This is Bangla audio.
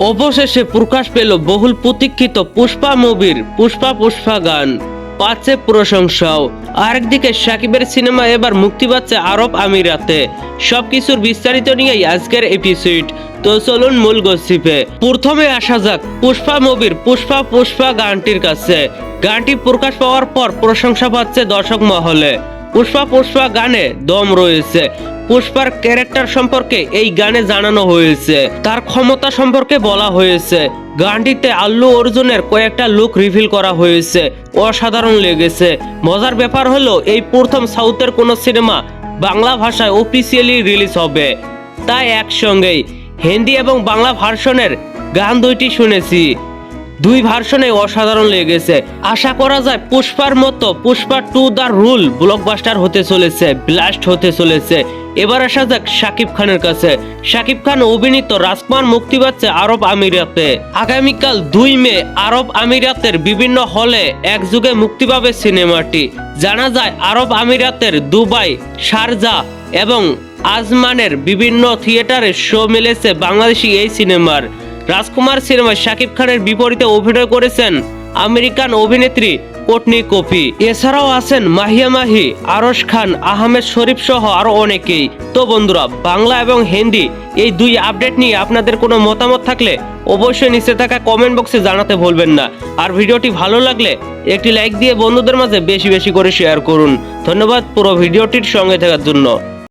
অবশেষে প্রকাশ পেল বহুল প্রতীক্ষিত পুষ্পা মুভির পুষ্পা পুষ্পা গান। পাচ্ছে প্রশংসাও। আরেকদিকে সাকিবের সিনেমা এবার মুক্তি পাচ্ছে আরব আমিরাতে। সবকিছুর বিস্তারিত নিয়েই আজকের এপিসোড তো চলুন মূল গসিপে। প্রথমে আসা যাক পুষ্পা মুভির পুষ্পা পুষ্পা গানটির কাছে। গানটি প্রকাশ পাওয়ার পর প্রশংসা পাচ্ছে দর্শক মহলে। পুষ্পা পুষ্পা গানে দম রয়েছে। পুষ্পার ক্যারেক্টার সম্পর্কে এই গানে জানানো হয়েছে। তার ক্ষমতা সম্পর্কে বলা হয়েছে। গানটিতে আল্লু অর্জুনের কয়েকটা লুক রিভিল করা হয়েছে। অসাধারণ লেগেছে। মজার ব্যাপার হলো, এই প্রথম সাউথের কোনো সিনেমা বাংলা ভাষায় অফিসিয়ালি রিলিজ হবে। তাই একসঙ্গেই হিন্দি এবং বাংলা ভার্সনের গান দুইটি শুনেছি। দুই ভার্সনে অসাধারণ লেগেছে। আশা করা যায় পুষ্পার মতো Pushpa two the rule blockbuster হতে চলেছে ব্লাস্ট হতে চলেছে। এবার আসা যাক শাকিব খানের কাছে। শাকিব খান অভিনীত রাজকুমার মুক্তি পাচ্ছে আরব আমিরাতে। আগামীকাল দুই মে আরব আমিরাতের বিভিন্ন হলে একযুগে মুক্তি পাবে সিনেমাটি। জানা যায়, আরব আমিরাতের দুবাই, শারজা এবং আজমানের বিভিন্ন থিয়েটারে শো মিলেছে বাংলাদেশি এই সিনেমার। রাজকুমার সিনেমায় শাকিব খানের বিপরীতে অভিনয় করেছেন আমেরিকান অভিনেত্রী পটনি কপি। এছাড়াও আছেন মাহিয়া মাহি, আরশ খান, আহমেদ শরীফ সহ আরও অনেকেই। তো বন্ধুরা, বাংলা এবং হিন্দি এই দুই আপডেট নিয়ে আপনাদের কোনো মতামত থাকলে অবশ্যই নিচে থাকা কমেন্ট বক্সে জানাতে ভুলবেন না। আর ভিডিওটি ভালো লাগলে একটি লাইক দিয়ে বন্ধুদের মাঝে বেশি বেশি করে শেয়ার করুন। ধন্যবাদ পুরো ভিডিওটির সঙ্গে থাকার জন্য।